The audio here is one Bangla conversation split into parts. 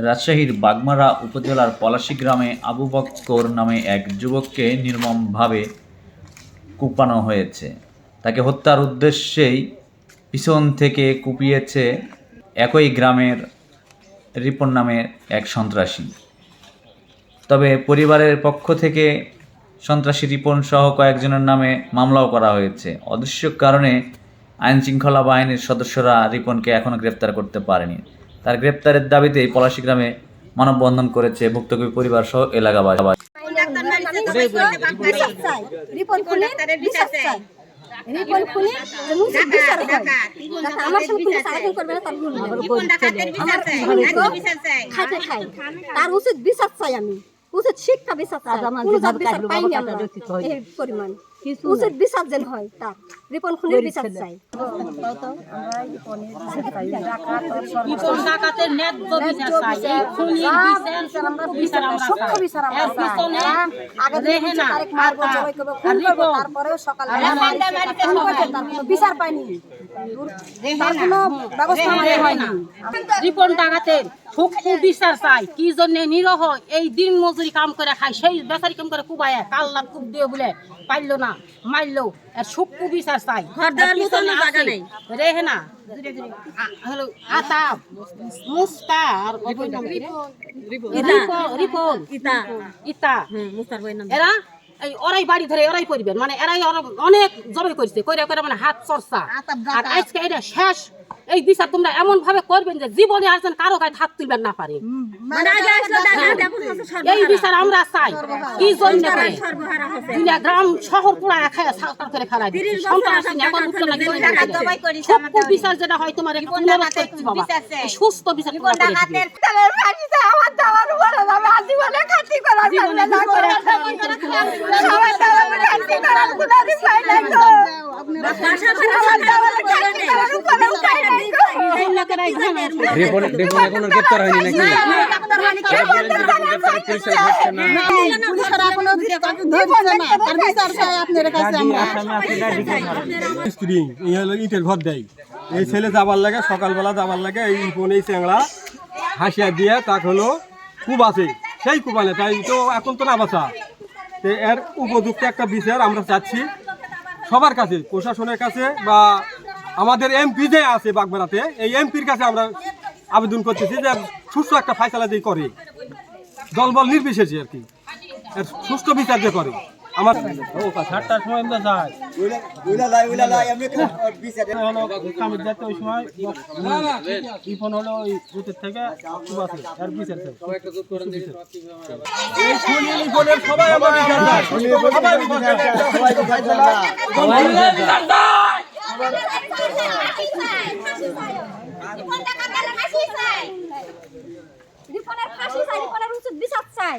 রাজশাহীর বাগমারা উপজেলার পলাশী গ্রামে আবু বক্কর নামে এক যুবককে নির্মমভাবে কুপানো হয়েছে তাকে হত্যার উদ্দেশ্যেই পিছন থেকে কুপিয়েছে একই গ্রামের রিপন নামের এক সন্ত্রাসী তবে পরিবারের পক্ষ থেকে সন্ত্রাসী রিপন সহ কয়েকজনের নামে মামলাও করা হয়েছে। অদৃশ্য কারণে আইনশৃঙ্খলা বাহিনীর সদস্যরা রিপনকে এখনও গ্রেপ্তার করতে পারেনি। তার গ্রেপ্তারের দাবিতেই পলাশী গ্রামে মানববন্ধন করেছে ভুক্তভোগী পরিবার সহ এলাকাবাসী। রিপন খুলে বিচার চাই। রিপন খুলে উচিত বিচার হয় যাতে আমার সঙ্গে পুলিশ আরেকজন করবে না তার ভুল আমার খাইতে খাই তার উচিত বিচার চাই আমি। উচিত শিক্ষা বিচার কোনো জাত বিচার পাইনি আমরা এই পরিমাণ। উচিত বিচার যেন হয় তার রিপন খুনের বিচার চাই। বিচার পাইনি। রিপন সূক্ষ্ম বিচার চাই। কি জন্য নিরহ এই দিন মজুরি কাম করে খায় সেই বেচারি কাম করে কুবায় কাল্লা কুব দিয়ে বলে পাইলো না। মারলো সূক্ষ্ম বিচার চাই। পিছনে আছে। রেহেনা না হলো আর নাম কি রে? রিপন। রিপন ইতা ইতা। এরা এই ওরাই বাড়ি ধরে ওরাই করবেন মানে এরাই অনেক জবে করছে। কইরা কইরা মানে হাত চর্চা আর আজকে এটা শেষ এই বিচার তোমরা এমন ভাবে করবেন যে জীবনে আর যেন কারও গায়ে হাত তুলবেন না পারে। এই বিচার আমরা চাই। কি জন্য দুনিয়া গ্রাম শহর পুরা খায় সাঁতার করে ফেলাই। সন্ত্রাসী এখন করে বিচার যেটা হয় তোমার একটু অনুরোধ করছি বাবা সুস্থ বিচার করে আমার উপরে আজীবনে খাতি সামনে না। করে সবাই করার কোনো উপায় নাই তো এই লোকেরাই জানে। রিপন রিপন এখনও গ্রেপ্তার হয়নি নাকি পুলিশের এখনও ধরছে না তার বিচার চাই আপনার কাছে আমরা স্ত্রী এই ইটের ঘর দেয় এই ছেলে যাবার লাগে সকালবেলা যাবার লাগে এই ইপন এই চ্যাংড়া হাসিয়া দিয়ে তাক হলো খুব আছে সেই কুবানে তাই তো এখন তো না তো এর উপযুক্ত একটা বিচার আমরা চাচ্ছি সবার কাছে, প্রশাসনের কাছে বা আমাদের এমপি যে আছে বাগবেড়াতে, এই এমপির কাছে আমরা আবেদন করতেছি যে সুস্থ একটা ফাইসলা দিয়ে করে। দলবল নির্বিশেষে আর কি। সুস্থ বিচার যে করে। আমার সাতটার সময় আমরা যাই। হলো কামের যাতে ওই সময় ইফোন হলো ওই ভিতর থেকে খুব আছে আর ইফোনের সবাই। রিপনের ফাঁসি চাই রিপনের উচিত বিচার চাই।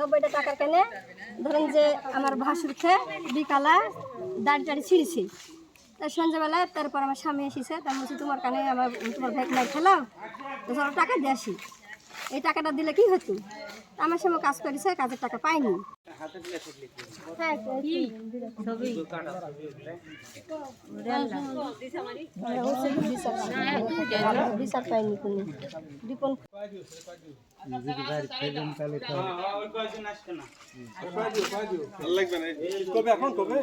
নব্বইটা টাকার কেনে ধরেন যে আমার ভাসুর খেয়ে বিকালা দাড়ি টাড়ি ছিঁড়ছি। তাই সন্ধ্যাবেলায় তারপর আমার স্বামী এসেছে তার বলছি, তোমার কানে আমার, তোমার ভাই নাই খেলাম তো টাকা দিয়ে এই টাকাটা দিলে কি হতো? আমার সময় কাজ করেছে, কাজের টাকা পাইনি হ্যাঁ কোনো রিপন কবে এখন কবে